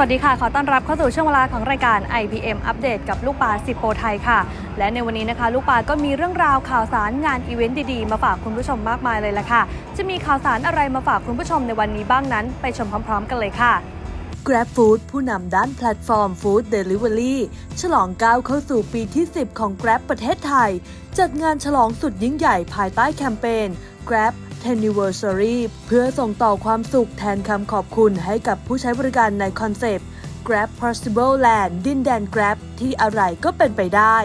วัสดีค่ะ ขอต้อนรับเข้าสู่ช่วงเวลาของรายการ IPM อัปเดตกับลูกปลาสิบโปรไทยค่ะ และในวันนี้นะคะ ลูกปลาก็มีเรื่องราวข่าวสารงานอีเวนต์ดีๆ มาฝากคุณผู้ชมมากมายเลยละค่ะ จะมีข่าวสารอะไรมาฝากคุณผู้ชมในวันนี้บ้างนั้น ไปชมพร้อมๆ กันเลยค่ะ Grab Food ผู้นำด้านแพลตฟอร์ม Food Delivery ฉลองก้าวเข้าสู่ปีที่ 10 ของ Grab ประเทศไทย จัดงานฉลองสุดยิ่งใหญ่ภายใต้แคมเปญ Grab Anniversary เพื่อส่งต่อความสุขแทนคำขอบคุณให้กับผู้ใช้บริการในคอนเซปต์ Grab Possible Land ดินแดน Grab ที่อะไรก็เป็นไปได้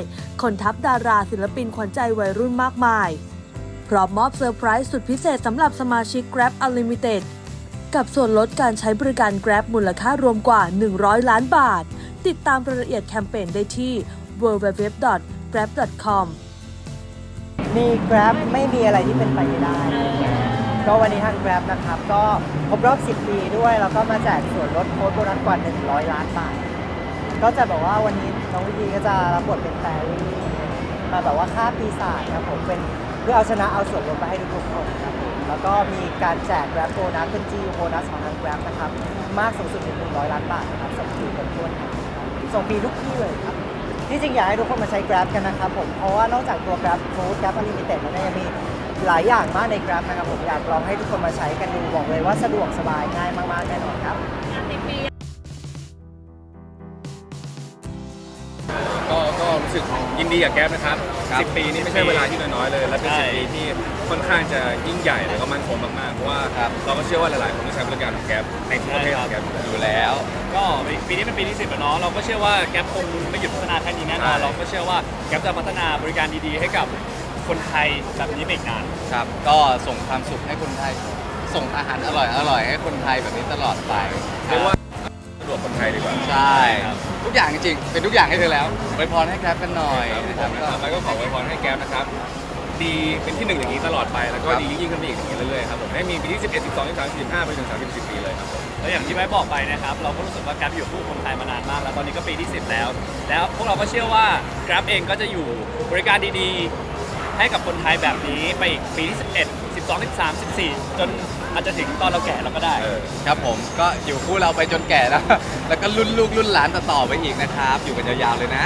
คนทัพดาราศิลปินขวัญใจวัยรุ่นมากมาย พร้อมมอบเซอร์ไพรส์สุดพิเศษสำหรับสมาชิก Grab Unlimited กับส่วนลดการใช้บริการ Grab มูลค่ารวมกว่า 100 ล้านบาท ติดตามรายละเอียดแคมเปญได้ที่ www.grab.com มี Grab ไม่มีอะไรที่เป็นไปไม่ได้ ก็วันนี้ทาง Grab นะครับ ก็ครบรอบ 10 ปีด้วย แล้วก็มาแจกส่วนลดโค้ดโบนัสกว่า 100 ล้านบาท ก็จะบอกว่าวันนี้น้องวิธีก็จะรับบทเป็นแฟรี่มาแบบว่าฆ่าปีศาจครับผมเป็นเพื่อเอาชนะเอาส่วนลดมาให้ทุกคนครับผมแล้วก็มีการแจก Grab โบนัสเป็น G โบนัสของทาง Grab นะครับ มากสูงสุดถึง100 ล้านบาทนะครับส่งฟรีเป็นต้นครับส่งฟรีทุกที่เลยครับ ที่จริงอยากให้ทุกคนมาใช้ Grab กันนะครับผม เพราะว่านอกจากตัว Grab Food Grab Unlimited แล้วเนี่ยยังมีหลายอย่างมากใน Grab นะครับผมอยากลองให้ทุกคนมาใช้กันดูบอกเลยว่าสะดวกสบายง่ายมากๆแน่นอนครับ สึกยินดีกับแก๊ปนะครับ10 ปีนี่ไม่ใช่เวลาที่น้อยๆเลย และเป็นใช่10ปีที่ค่อนข้างจะยิ่งใหญ่แล้วก็มั่นคงมากๆเพราะว่าเราก็เชื่อว่าหลายๆคนที่ใช้บริการของแก๊ปในทุกประเทศของแก๊ปอยู่แล้ว ก็ปีนี้เป็นปีที่10แล้วเนาะเราก็เชื่อว่าแก๊ปคงไม่หยุดพัฒนาแค่นี้แน่นอนใช่ เราก็เชื่อว่าแก๊ปจะพัฒนาบริการดีๆ ให้กับคนไทยแบบนี้ไปอีกนาน ครับก็ส่งความสุขให้คนไทย ส่งอาหารอร่อยอร่อยให้คนไทยแบบนี้ตลอดไป เรียกว่าสะดวกคนไทยดีกว่าใช่ทุกอย่างจริงๆเป็นทุกอย่างให้เธอแล้วไปพรให้แกร็บกันหน่อยครับนะผครับมก็แล้วก็ขอไว้พรให้แก๊ปนะครับ ดีเป็นที่หนึ่งอย่างนี้ตลอดไป แล้วก็ครับดียิ่งขึ้นไปอีกอย่างนี้เรื่อยๆครับผมให้มีปีที่11 12 13 15ไปถึง30ปีเลยครับผม แล้วอย่างที่ไว้บอกไปนะครับ เราก็รู้สึกว่าแกร็บอยู่คู่คนไทยมานานมาก แล้วตอนนี้ก็ปีที่ 10 แล้ว แล้วพวกเราก็เชื่อว่าแกร็บเองก็จะอยู่บริการดีๆ ให้กับคนไทยแบบนี้ไปอีกปีที่ 11 12 13 14 จนอาจจะถึงตอนเราแก่เราก็ได้ ครับผมก็อยู่คู่เราไปจนแก่แล้ว แล้วก็รุ่นลูกรุ่นหลานต่อๆไปอีกนะครับ อยู่กันยาวๆเลยนะ